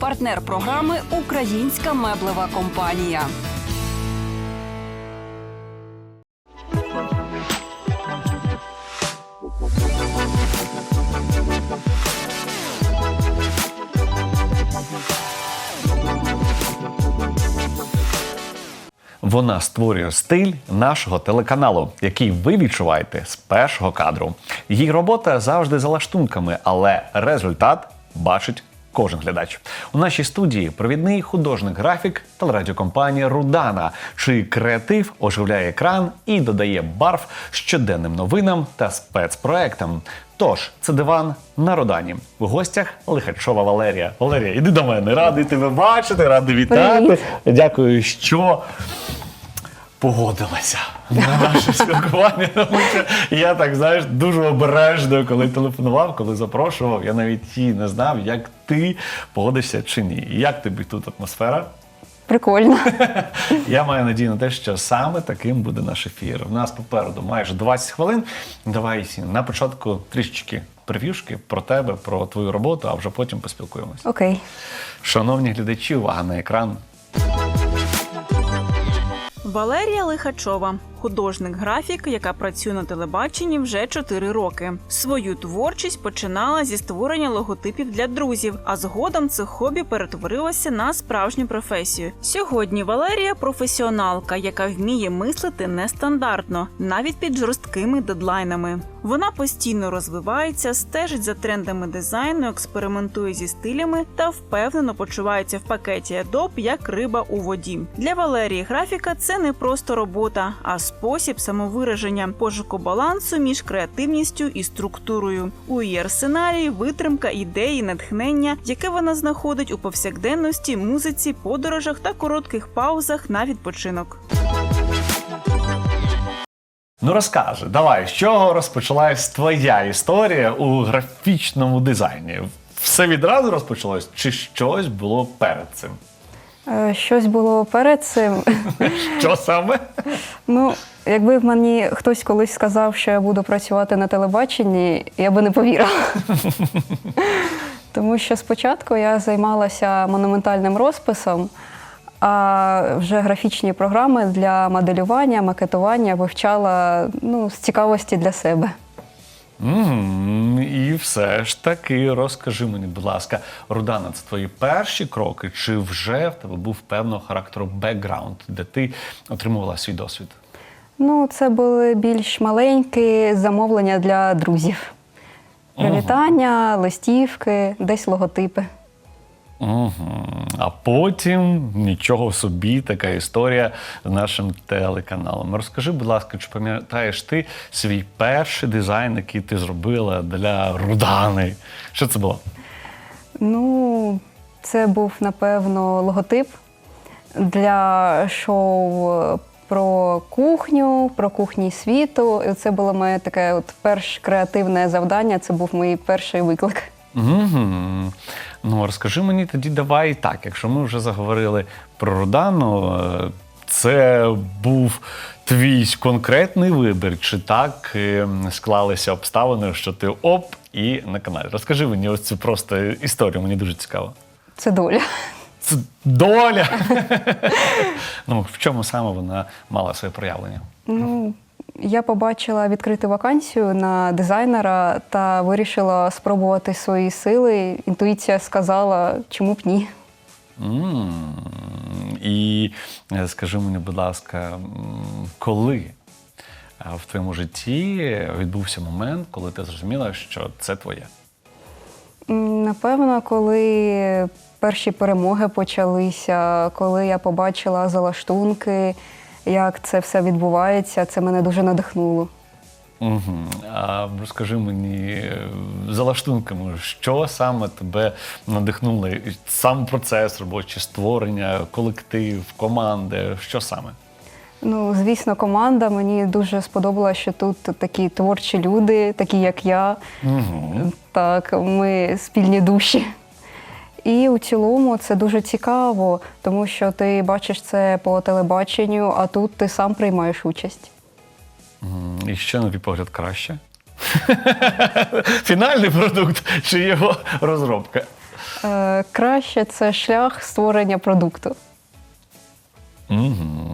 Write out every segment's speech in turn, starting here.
партнер програми Українська меблева компанія. Вона створює стиль нашого телеканалу, який ви відчуваєте з першого кадру. Її робота завжди за лаштунками, але результат бачить кожен глядач. У нашій студії провідний художник графік телерадіокомпанії Рудана, чий креатив оживляє екран і додає барв щоденним новинам та спецпроектам. Тож це диван на Родані. В гостях Лихачова Валерія. Валерія, іди до мене. Радий тебе бачити, радий вітати. Дякую, що погодилася на наше спілкування. Тому що я так знаєш дуже обережно, коли телефонував, коли запрошував. Я навіть і не знав, як ти погодишся чи ні. Як тобі тут атмосфера? Прикольно. Я маю надію на те, що саме таким буде наш ефір. У нас попереду майже 20 хвилин. Давай на початку трішечки прев'юшки про тебе, про твою роботу, а вже потім поспілкуємося. Окей. Шановні глядачі, увага на екран. Валерія Лихачова, художник-графік, яка працює на телебаченні вже 4 роки. Свою творчість починала зі створення логотипів для друзів, а згодом це хобі перетворилося на справжню професію. Сьогодні Валерія професіоналка, яка вміє мислити нестандартно, навіть під жорсткими дедлайнами. Вона постійно розвивається, стежить за трендами дизайну, експериментує зі стилями та впевнено почувається в пакеті Adobe як риба у воді. Для Валерії графіка це не просто робота, а спосіб самовираження, пошуку балансу між креативністю і структурою. У її арсеналі витримка ідеї, натхнення, яке вона знаходить у повсякденності, музиці, подорожах та коротких паузах на відпочинок. Ну розкажи, давай, з чого розпочалась твоя історія у графічному дизайні? Все відразу розпочалось, чи щось було перед цим? Е, Щось було перед цим. Що саме? Ну, якби мені хтось колись сказав, що я буду працювати на телебаченні, я би не повірила. Тому що спочатку я займалася монументальним розписом, а вже графічні програми для моделювання, макетування вивчала ну, з цікавості для себе. Мгм, І все ж таки, розкажи мені, будь ласка, Рудана, це твої перші кроки, чи вже в тебе був певного характеру бекграунд, де ти отримувала свій досвід? Ну, це були більш маленькі замовлення для друзів. Привітання, листівки, десь логотипи. Угу. А потім нічого собі, така історія з нашим телеканалом. Розкажи, будь ласка, чи пам'ятаєш ти свій перший дизайн, який ти зробила для Рудани? Що це було? Ну, це був, напевно, логотип для шоу про кухню, про кухні світу. І це було моє таке от перше креативне завдання. Це був мій перший виклик. Угу. Ну, розкажи мені тоді, давай так, якщо ми вже заговорили про Рудану, е, це був твій конкретний вибір, чи так е, склалися обставини, що ти оп і на каналі. Розкажи мені ось цю просто історію, мені дуже цікаво. Це доля. Це доля. ну, в чому саме вона мала своє проявлення? Ну, я побачила відкриту вакансію на дизайнера та вирішила спробувати свої сили. Інтуїція сказала, чому б ні. м І е, скажи мені, будь ласка, коли е, в твоєму житті відбувся момент, коли ти зрозуміла, що це твоє? Напевно, коли перші перемоги почалися, коли я побачила залаштунки, як це все відбувається, це мене дуже надихнуло. Угу. А розкажи мені за лаштунками, що саме тебе надихнуло? Сам процес робочий, створення, колектив, команди, що саме? Ну, звісно, команда мені дуже сподобалося, що тут такі творчі люди, такі як я. Угу. Так, ми спільні душі. І у цілому це дуже цікаво, тому що ти бачиш це по телебаченню, а тут ти сам приймаєш участь. І ще, на твій погляд, краще? Фінальний продукт чи його розробка? Е, краще це шлях створення продукту. Мгм. Е,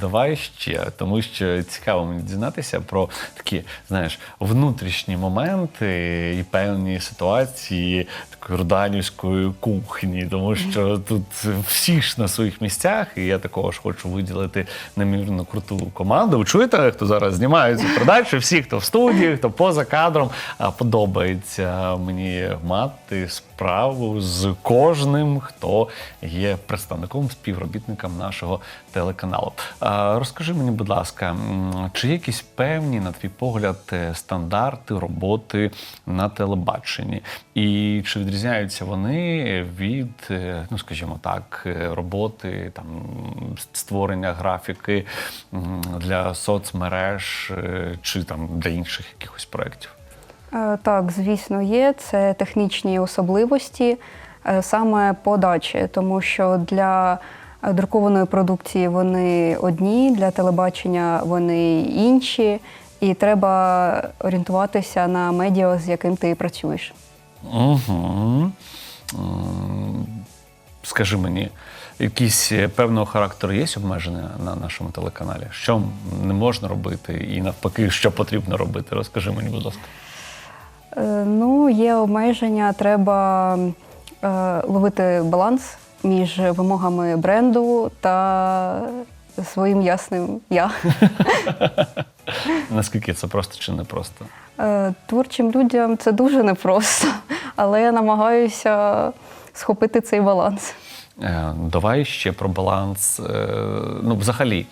Давай ще, тому що цікаво мені дізнатися про такі, знаєш, внутрішні моменти і певні ситуації такої руданівської кухні, тому що тут всі ж на своїх місцях, і я також хочу виділити неймовірно круту команду. Ви чуєте, хто зараз знімає цю передачу? Всі, хто в студії, хто поза кадром, подобається мені мати справу з кожним, хто є представником, співробітником нашого телеканалу. Розкажи мені, будь ласка, чи є якісь певні, на твій погляд, е, стандарти роботи на телебаченні? І чи відрізняються вони від, е, ну скажімо так, е, роботи там створення графіки для соцмереж чи там для інших якихось проєктів? Е, Так, звісно, є. Це технічні особливості е, саме подачі, тому що для друкованої продукції вони одні, для телебачення вони інші, і треба орієнтуватися на медіа, з яким ти працюєш. Угу. Скажи мені, якісь е, певного характеру є обмеження на нашому телеканалі? Що не можна робити, і навпаки, що потрібно робити? Розкажи мені, будь ласка. Е, Ну, є обмеження, треба е, ловити баланс між вимогами бренду та своїм ясним я. Наскільки це просто чи не просто? Е, Творчим людям це дуже непросто, але я намагаюся схопити цей баланс. Е, Давай ще про баланс. Е, Ну, взагалі,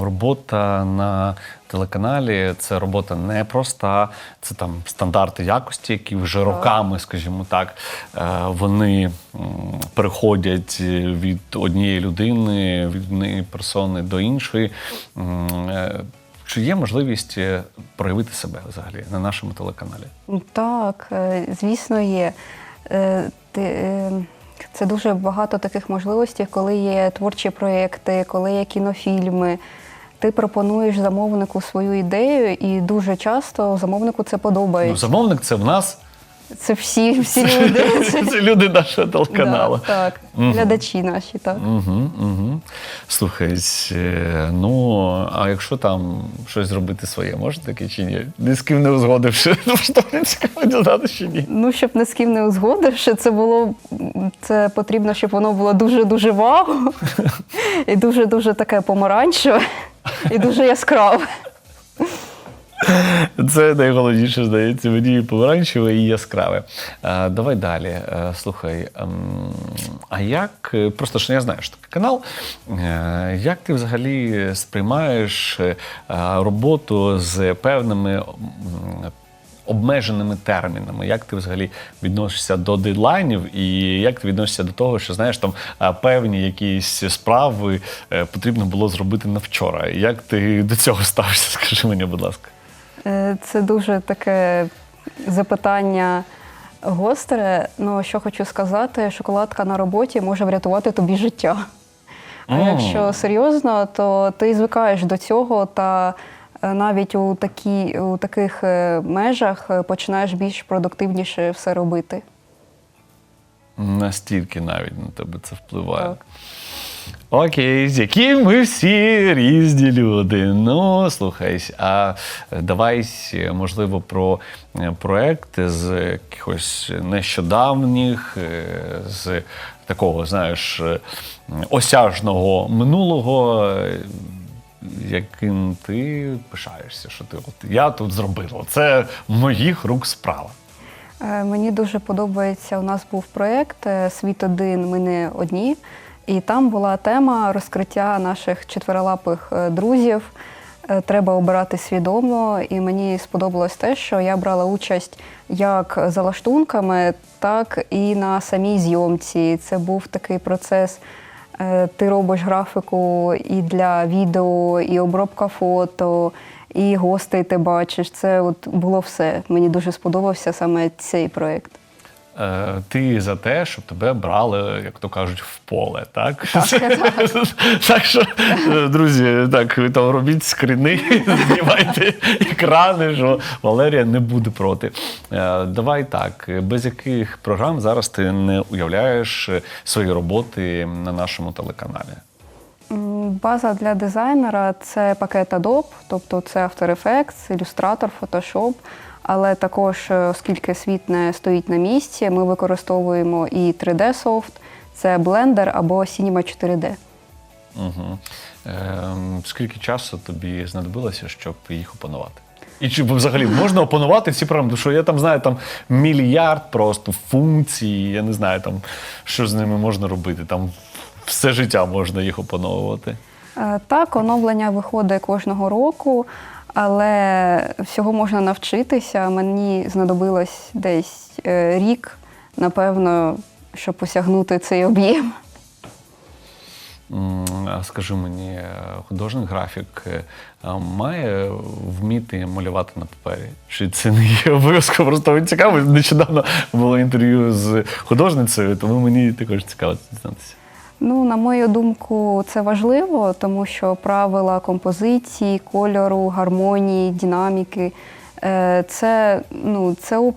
робота на телеканалі це робота непроста, це там стандарти якості, які вже роками, скажімо так, е, вони переходять від однієї людини, від однієї персони до іншої. Чи є можливість проявити себе взагалі на нашому телеканалі? Так, е, звісно, є. Ти- Це дуже багато таких можливостей, коли є творчі проєкти, коли є кінофільми. Ти пропонуєш замовнику свою ідею, і дуже часто замовнику це Ну, подобається. замовник це в нас. Це всі, всі люди. Це, Це люди нашого телеканалу. Да, так, глядачі наші, так. Угу, угу. Слухай, е, ну а якщо там щось зробити своє, може таке чи ні? Ні з ким не узгодивши, ну що не цікаво дізнати чи ні? Ну, щоб не з ким не узгодивши, це було це потрібно, щоб воно було дуже-дуже вау, і дуже-дуже таке помаранчеве, і дуже яскраве. Це найголовніше, здається, мені помаранчеве і яскраве. Давай далі. Е, Слухай, ем, а як, е, просто ж я знаю, що такий канал, е, як ти взагалі сприймаєш роботу з певними обмеженими термінами? Як ти взагалі відносишся до дедлайнів, і як ти відносишся до того, що знаєш там певні якісь справи потрібно було зробити на вчора? Як ти до цього ставишся? Скажи мені, будь ласка. Е, Це дуже таке запитання гостре. Ну, що хочу сказати, шоколадка на роботі може врятувати тобі життя. А якщо серйозно, то ти звикаєш до цього та е, навіть у, такі, у таких е, межах починаєш більш продуктивніше все робити. Настільки навіть на тебе це впливає. Так. Окей, з які ми всі різні люди. Ну, слухай, а давай, можливо, про е, проекти з якихось нещодавніх, е, з такого, знаєш, е, осяжного минулого, е, яким ти пишаєшся, що ти от я тут зробила. Це моїх рук справа. Е, Мені дуже подобається. У нас був проєкт е, Світ один, ми не одні. І там була тема розкриття наших четверолапих е, друзів. Е, Треба обирати свідомо. І мені сподобалось те, що я брала участь як за лаштунками, так і на самій зйомці. Це був такий процес. Е, Ти робиш графіку і для відео, і обробка фото, і гостей ти бачиш. Це от було все. Мені дуже сподобався саме цей проєкт. Е, Ти за те, щоб тебе брали, як то кажуть, в поле, так? Так, що, друзі, так, ви там робіть скріни, знімайте екрани, що Валерія не буде проти. Е, Давай так, без яких програм зараз ти не уявляєш свої роботи на нашому телеканалі? База для дизайнера це пакет Adobe, тобто це After Effects, Illustrator, Photoshop. Але також, е, оскільки світ не стоїть на місці, ми використовуємо і 3D-софт, це Blender або Cinema 4D. Угу. Ем, скільки часу тобі знадобилося, щоб їх опанувати? І чи взагалі можна опанувати всі програми? Тому що я там знаю там мільярд просто функцій, я не знаю, там, що з ними можна робити. Там все життя можна їх опановувати. Е, Так, оновлення виходить кожного року, але всього можна навчитися. Мені знадобилось десь е, рік, напевно, щоб осягнути цей об'єм. Скажи мені, е, художник графік е, має вміти малювати на папері? Чи це не є обов'язково? Просто мені цікаво. Нещодавно було інтерв'ю з художницею, тому мені також цікаво дізнатися. Ну, на мою думку, це важливо, тому що правила композиції, кольору, гармонії, динаміки е, це, ну, це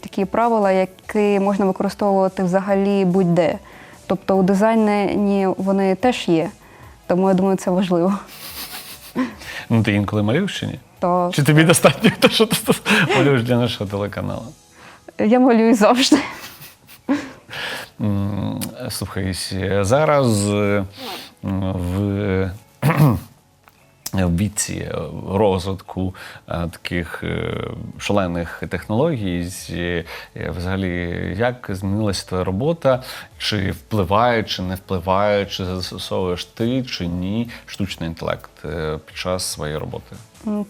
такі правила, які можна використовувати взагалі будь-де. Тобто у дизайні вони теж є. Тому я думаю, це важливо. Ну, ти інколи малюєш чи ні? То Чи тобі достатньо те, що ти малюєш для нашого телеканалу? я малюю завжди. М, зараз е, в в віці розвитку е, таких е, шалених технологій, е, взагалі, як змінилася твоя робота? Чи впливає, чи не впливає, чи застосовуєш ти, чи ні штучний інтелект е, під час своєї роботи?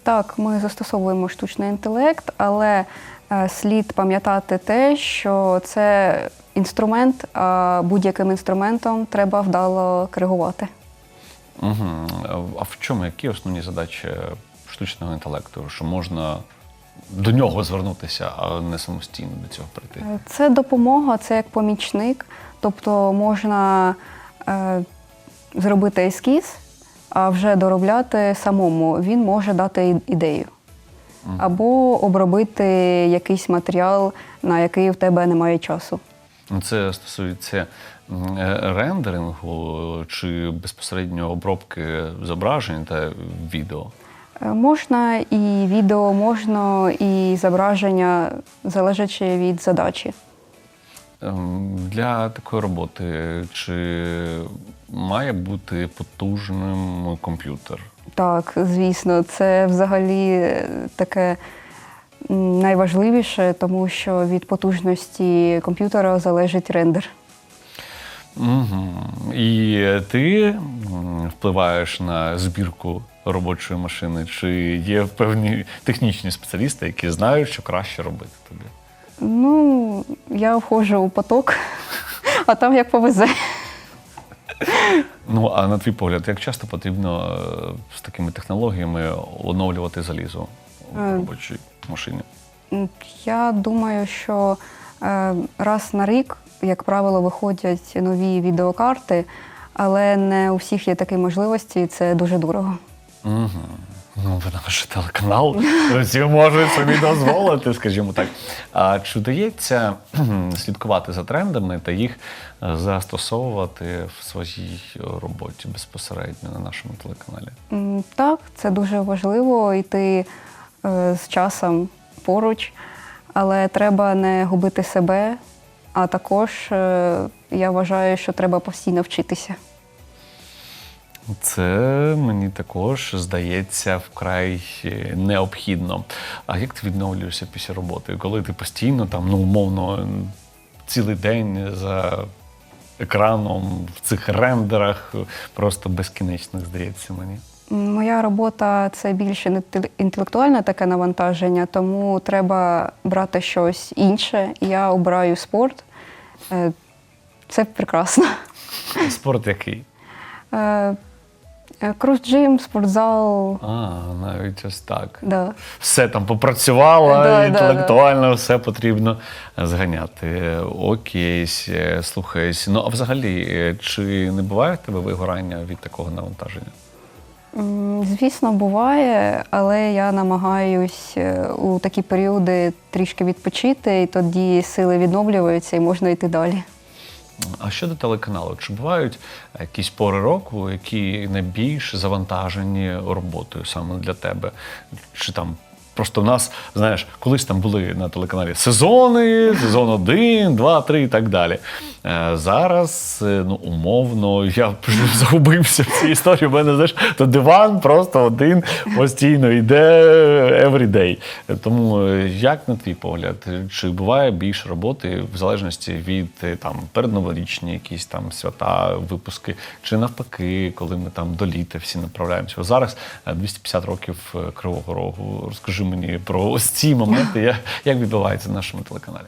Так, ми застосовуємо штучний інтелект, але е, слід пам'ятати те, що це інструмент, а будь-яким інструментом треба вдало коригувати. Угу. А в чому які основні задачі штучного інтелекту? Що можна до нього звернутися, а не самостійно до цього прийти? Е, Це допомога, це як помічник. Тобто можна е, зробити ескіз, а вже доробляти самому. Він може дати ідею. Або обробити якийсь матеріал, на який в тебе немає часу. Ну, Це стосується е, рендерингу чи безпосередньо обробки зображень та відео. Е, Можна і відео, можна і зображення, залежачи від задачі. Ем, Для такої роботи чи має бути потужним комп'ютер? Так, звісно, це взагалі таке найважливіше, тому що від потужності комп'ютера залежить рендер. Угу. І ти впливаєш на збірку робочої машини, чи є певні технічні спеціалісти, які знають, що краще робити тобі? Ну, я входжу у поток, а там як повезе. Ну, а на твій погляд, як часто потрібно е, з такими технологіями оновлювати залізо в Е, робочій машині? Я думаю, що е, раз на рік, як правило, виходять нові відеокарти, але не у всіх є такі можливості, і це дуже дорого. Угу. Ну, ви наш телеканал, всі можуть собі дозволити, скажімо так. А чи вдається слідкувати за трендами та їх е, застосовувати в своїй роботі безпосередньо на нашому телеканалі? Так, це дуже важливо йти з часом поруч, але треба не губити себе. А також е, я вважаю, що треба постійно вчитися. Це мені також здається вкрай е, необхідно. А як ти відновлюєшся після роботи? Коли ти постійно там, ну умовно, цілий день за екраном в цих рендерах просто безкінечних, здається мені. Моя робота це більше інтелектуальне таке навантаження, тому треба брати щось інше. Я обираю спорт. Е, Це прекрасно. Спорт який? Е, Е, Крос-джим, спортзал. А, навіть ось так. Да. Все там попрацювала, Да, да, інтелектуально все потрібно зганяти. Окей, слухаюсь. Ну а взагалі, чи не буває в тебе вигорання від такого навантаження? Звісно, буває, але я намагаюсь е, у такі періоди трішки відпочити, і тоді сили відновлюються і можна йти далі. А щодо телеканалу, чи бувають якісь пори року, які найбільш завантажені роботою саме для тебе? Чи там просто в нас, знаєш, колись там були на телеканалі сезони, сезон 1, 2, 3 і так далі. Е, Зараз, е, ну, умовно, я загубився в цій історії. У мене знаєш, то диван просто один постійно йде everyday. Тому е, як на твій погляд, чи буває більше роботи в залежності від там передноворічні якісь там свята, випуски, чи навпаки, коли ми там до літа всі направляємося? Зараз е, 250 років Кривого Рогу. Розкажи мені про ось ці моменти, як, як відбувається на нашому телеканалі.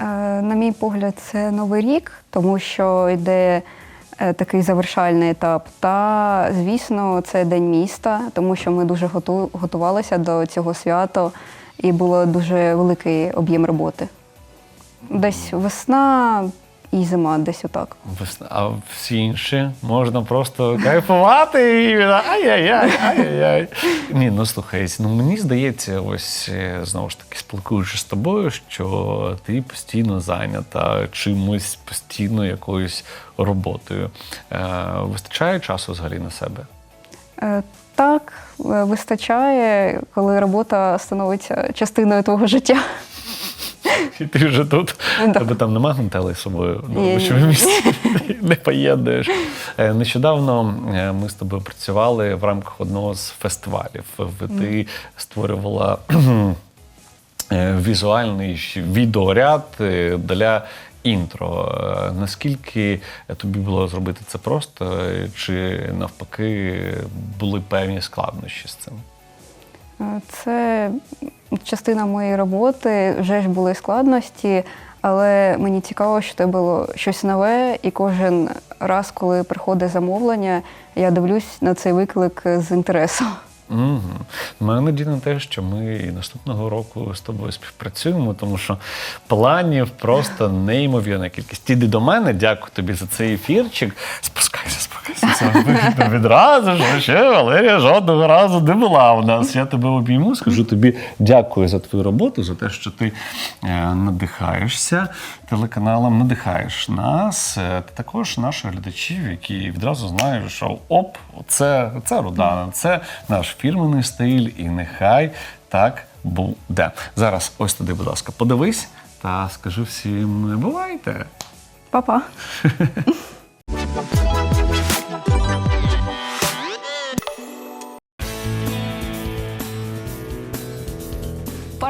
Е, На мій погляд, це новий рік, тому що йде е, такий завершальний етап. Та, звісно, це день міста, тому що ми дуже готувалися до цього свята і було дуже великий об'єм роботи. Десь весна і зима, десь отак. Весна- А всі інші можна просто кайфувати і ай-яй-яй, ай-яй-яй. Ні, ну слухай, ну мені здається, ось е, знову ж таки, спілкуючись з тобою, що ти постійно зайнята чимось, постійно якоюсь роботою. Е, вистачає часу взагалі на себе? Е, Так, е, вистачає, коли робота становиться частиною твого життя. І ти вже тут. Тебе там нема гантелей з собою місці. Не поєднуєш. Е, Нещодавно е, ми з тобою працювали в рамках одного з фестивалів. Ти створювала е, візуальний відеоряд для інтро. Наскільки тобі було зробити це просто, чи навпаки були певні складнощі з цим? Е, Це частина моєї роботи, вже ж були складності, але мені цікаво, що це було щось нове, і кожен раз, коли приходить замовлення, я дивлюсь на цей виклик з інтересом. Угу. Маю надію на те, що ми і наступного року з тобою співпрацюємо, тому що планів просто неймовірна кількість. Іди до мене, дякую тобі за цей ефірчик. Спускайся. Це вигідно відразу ж ще Валерія жодного разу не була у нас. Я тебе обійму, скажу тобі дякую за твою роботу, за те, що ти е, надихаєшся телеканалом, надихаєш нас, е, та також наших глядачів, які відразу знають, що оп, це, це Рудана, це наш фірменний стиль, і нехай так буде. Зараз ось туди, будь ласка, подивись та скажи всім бувайте. Па-па!